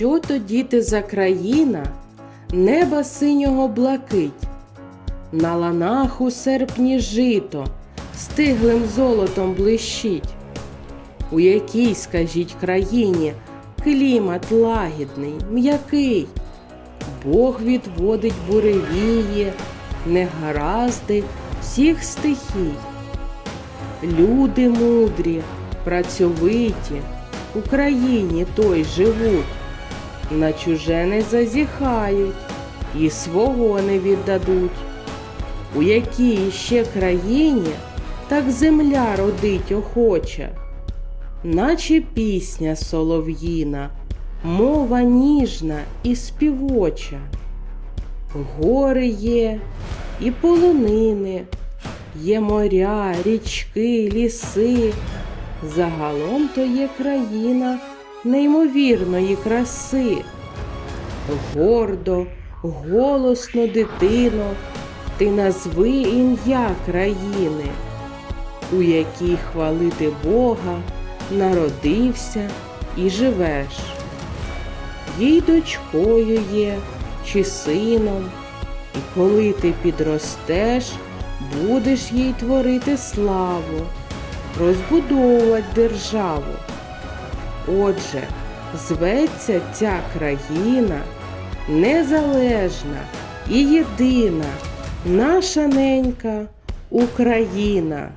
то діти за країна, неба синього блакить, на ланах у серпні жито, стиглим золотом блищить. У якій, скажіть, країні клімат лагідний, м'який, Бог відводить буревії, негаразди всіх стихій. Люди мудрі, працьовиті, Україні той живуть, на чуже не зазіхають і свого не віддадуть. У якій ще країні так земля родить охоче, наче пісня солов'їна, мова ніжна і співоча. Гори є і полонини, є моря, річки, ліси. Загалом то є країна неймовірної краси. Гордо, голосно, дитино, ти назви ім'я країни, у якій хвалити Бога народився і живеш. Їй дочкою є чи сином, і коли ти підростеш, будеш їй творити славу, розбудовувати державу. Отже, зветься ця країна незалежна і єдина, наша ненька Україна.